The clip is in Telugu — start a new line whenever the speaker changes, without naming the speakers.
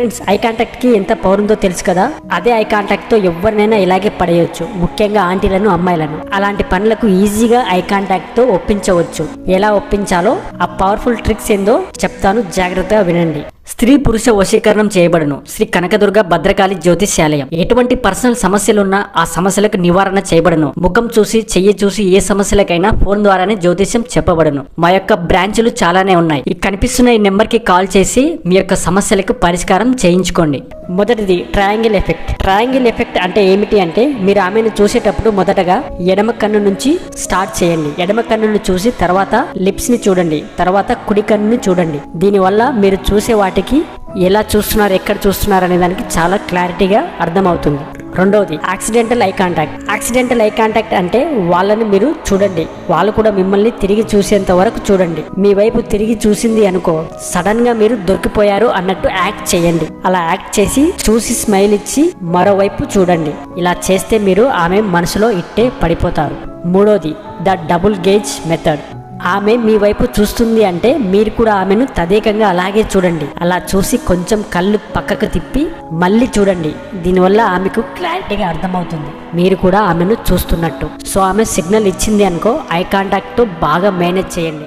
ఫ్రెండ్స్ ఐ కాంటాక్ట్కి ఎంత పవర్ ఉందో తెలుసు కదా? అదే ఐ కాంటాక్ట్తో ఎవరినైనా ఇలాగే పడేయచ్చు. ముఖ్యంగా ఆంటీలను అమ్మాయిలను. అలాంటి పనులకు ఈజీగా ఐ కాంటాక్ట్తో ఒప్పించవచ్చు. ఎలా ఒప్పించాలో ఆ పవర్ఫుల్ ట్రిక్స్ ఏందో చెప్తాను. జాగ్రత్తగా వినండి. స్త్రీ పురుష వశీకరణం చేయబడును. శ్రీ కనకదుర్గ భద్రకాళి జ్యోతిష్యాలయం. ఎటువంటి పర్సనల్ సమస్యలున్నా ఆ సమస్యలకు నివారణ చేయబడును. ముఖం చూసి చెయ్యి చూసి ఏ సమస్యలకైనా ఫోన్ ద్వారానే జ్యోతిష్యం చెప్పబడును. మా యొక్క బ్రాంచులు చాలానే ఉన్నాయి. ఈ కనిపిస్తున్న ఈ నెంబర్కి కాల్ చేసి మీ యొక్క సమస్యలకు పరిష్కారం చేయించుకోండి. మొదటిది ట్రయాంగిల్ ఎఫెక్ట్. ట్రయాంగిల్ ఎఫెక్ట్ అంటే ఏమిటి అంటే మీరు ఆమెను చూసేటప్పుడు మొదటగా ఎడమ కన్ను నుంచి స్టార్ట్ చేయండి. ఎడమ కన్నును చూసి తర్వాత లిప్స్ని చూడండి. తర్వాత కుడి కన్నుని చూడండి. దీనివల్ల మీరు చూసే వాటికి ఎలా చూస్తున్నారు ఎక్కడ చూస్తున్నారు అనే దానికి చాలా క్లారిటీగా అర్థమవుతుంది. రెండవది accidental eye contact accidental eye contact అంటే వాళ్ళని మీరు చూడండి. వాళ్ళు కూడా మిమ్మల్ని తిరిగి చూసేంత వరకు చూడండి. మీ వైపు తిరిగి చూసింది అనుకో సడన్గా మీరు దొరికిపోయారు అన్నట్టు యాక్ట్ చేయండి. అలా యాక్ట్ చేసి చూసి స్మైల్ ఇచ్చి మరోవైపు చూడండి. ఇలా చేస్తే మీరు ఆమె మనసులో ఇట్టే పడిపోతారు. మూడోది ద డబుల్ గేజ్ మెథడ్ ఆమె మీ వైపు చూస్తుంది అంటే మీరు కూడా ఆమెను తదేకంగా అలాగే చూడండి. అలా చూసి కొంచెం కళ్ళు పక్కకు తిప్పి మళ్ళీ చూడండి. దీనివల్ల ఆమెకు క్లారిటీగా అర్థమవుతుంది. మీరు కూడా ఆమెను చూస్తున్నట్టు. సో ఆమె సిగ్నల్ ఇచ్చింది అనుకో ఐ కాంటాక్ట్తో బాగా మేనేజ్ చేయండి.